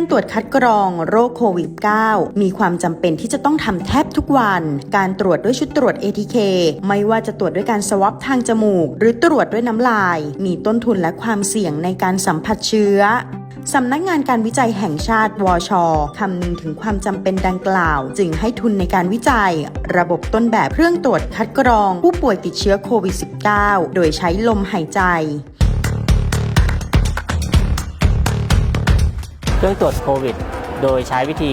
การตรวจคัดกรองโรคโควิด -19 มีความจำเป็นที่จะต้องทำแทบทุกวัน การตรวจด้วยชุดตรวจ ATK ไม่ว่าจะตรวจด้วยการสวอปทางจมูก หรือตรวจด้วยน้ำลาย มีต้นทุนและความเสี่ยงในการสัมผัสเชื้อสำนักงานการวิจัยแห่งชาติวชคำนึงถึงความจำเป็นดังกล่าว จึงให้ทุนในการวิจัย ระบบต้นแบบเครื่องตรวจคัดกรอง ผู้ป่วยติดเชื้อโควิด -19 โดยใช้ลมหายใจ เครื่องตรวจโควิด โดยใช้วิธี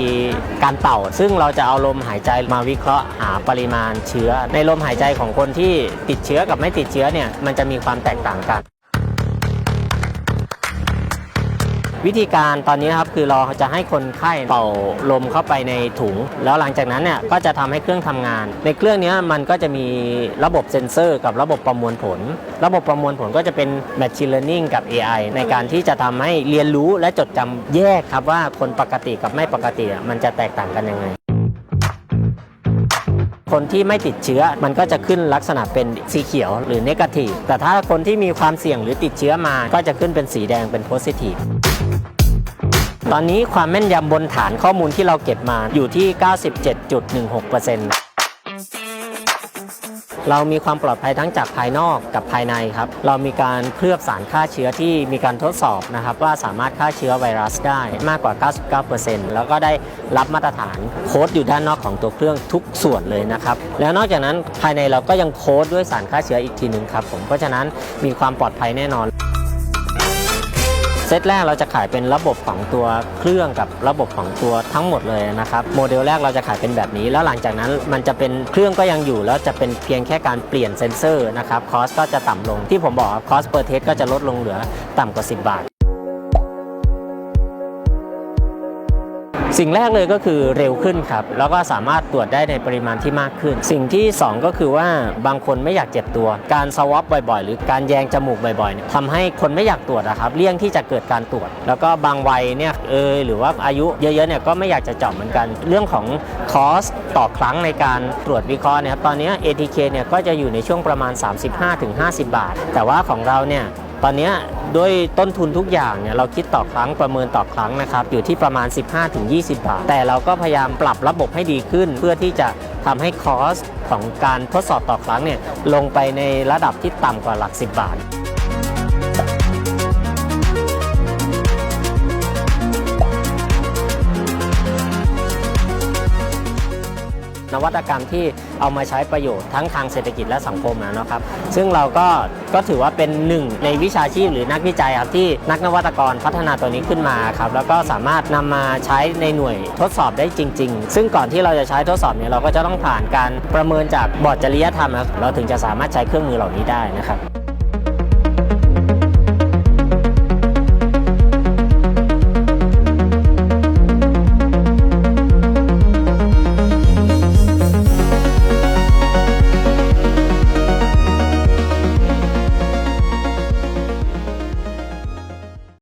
การเป่า ซึ่งเราจะเอาลมหายใจมาวิเคราะห์หาปริมาณเชื้อ ในลมหายใจของคนที่ติดเชื้อกับไม่ติดเชื้อเนี่ยมันจะมีความแตกต่างกัน วิธีการตอนนี้ครับคือเราจะให้คนไข้เป่าลมเข้าไปในถุง แล้วหลังจากนั้นเนี่ยก็จะทำให้เครื่องทำงาน ในเครื่องนี้มันก็จะมีระบบเซ็นเซอร์กับระบบประมวลผล ระบบประมวลผลก็จะเป็น Machine Learning กับ AI ในการที่จะทำให้เรียนรู้และจดจำแยกครับว่าคนปกติกับไม่ปกติอะมันจะแตกต่างกันยังไง คนที่ไม่ติดเชื้อมันก็จะขึ้นลักษณะเป็นสีเขียวหรือเนกาทีฟแต่ถ้าคนที่มีความเสี่ยงหรือติดเชื้อมา ก็จะขึ้นเป็นสีแดงเป็นโพซิทีฟตอนนี้ความแม่นยำบนฐานข้อมูลที่เราเก็บมาอยู่ที่ 97.16% เรามีความปลอดภัยทั้งจากภายนอกกับภายในครับ เรามีการเคลือบสารฆ่าเชื้อที่มีการทดสอบนะครับว่าสามารถฆ่าเชื้อไวรัสได้มากกว่า 99%แล้วก็ได้รับมาตรฐานโค้ดอยู่ด้านนอกของตัวเครื่องทุกส่วนเลยนะครับ แล้วนอกจากนั้นภายในเราก็ยังโค้ดด้วยสารฆ่าเชื้ออีกทีหนึ่งครับผมเพราะฉะนั้นมีความปลอดภัยแน่นอน เซตแรกเราจะขายเป็นระบบของตัวเครื่องกับระบบของตัวทั้งหมดเลยนะครับโมเดลแรกเราจะขายเป็นแบบนี้ แล้วหลังจากนั้นมันจะเป็นเครื่องก็ยังอยู่ แล้วจะเป็นเพียงแค่การเปลี่ยนเซนเซอร์นะครับคอสก็จะต่ำลงที่ผมบอกคอสเปอร์เทสก็จะลดลงเหลือต่ำกว่า 10 บาท สิ่งแรกเลยก็คือเร็วขึ้นครับ แล้วก็สามารถตรวจได้ในปริมาณที่มากขึ้น สิ่งที่ 2 ก็คือว่าบางคนไม่อยากเจ็บตัว การสวอปบ่อยๆ หรือการแยงจมูกบ่อยๆเนี่ยทำให้คนไม่อยากตรวจนะครับเลี่ยงที่จะเกิดการตรวจ แล้วก็บางวัยเนี่ยเออหรือว่าอายุเยอะๆเนี่ยก็ไม่อยากจะเจาะเหมือนกัน เรื่องของคอสต่อครั้งในการตรวจวิเคราะห์นี่ยครับตอนนี้ ATK เนี่ยก็จะอยู่ในช่วงประมาณ 35-50 บาท แต่ว่าของเราเนี่ย ตอนนี้ด้วยต้นทุนทุกอย่างเนี่ยเราคิดต่อครั้งประเมินต่อครั้งนะครับอยู่ที่ประมาณ 15-20 บาท แต่เราก็พยายามปรับระบบให้ดีขึ้น เพื่อที่จะทำให้คอสของการทดสอบต่อครั้งเนี่ยลงไปในระดับที่ต่ำกว่าหลัก 10 บาท นวัตกรรมที่เอามาใช้ประโยชน์ทั้งทางเศรษฐกิจและสังคมนะครับ ซึ่งเราก็ก็ถือว่าเป็นหนึ่งในวิชาชีพหรือนักวิจัยครับที่นักนวัตกรพัฒนาตัวนี้ขึ้นมาครับแล้วก็สามารถนำมาใช้ในหน่วยทดสอบได้จริง ๆ ซึ่งก่อนที่เราจะใช้ทดสอบเนี่ยเราก็จะต้องผ่านการประเมินจากบอร์ดจริยธรรมครับเราถึงจะสามารถใช้เครื่องมือเหล่านี้ได้นะครับ